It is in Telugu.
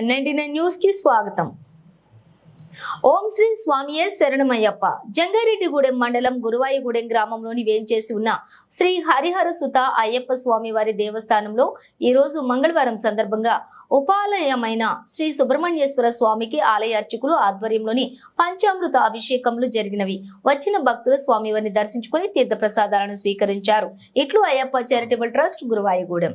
నైన్టీ న్యూస్కి స్వాగతం. ఓం శ్రీ స్వామియే శరణమయ్యప్ప. జంగారెడ్డిగూడెం మండలం గురువాయిగూడెం గ్రామంలోని వేంచేసి ఉన్న శ్రీ హరిహర సుత అయ్యప్ప స్వామి వారి దేవస్థానంలో ఈ రోజు మంగళవారం సందర్భంగా ఉపాలయమైన శ్రీ సుబ్రహ్మణ్యేశ్వర స్వామికి ఆలయ అర్చకులు ఆధ్వర్యంలోని పంచామృత అభిషేకములు జరిగినవి. వచ్చిన భక్తులు స్వామివారిని దర్శించుకుని తీర్థ ప్రసాదాలను స్వీకరించారు. ఇట్లు అయ్యప్ప చారిటబుల్ ట్రస్ట్ గురువాయిగూడెం.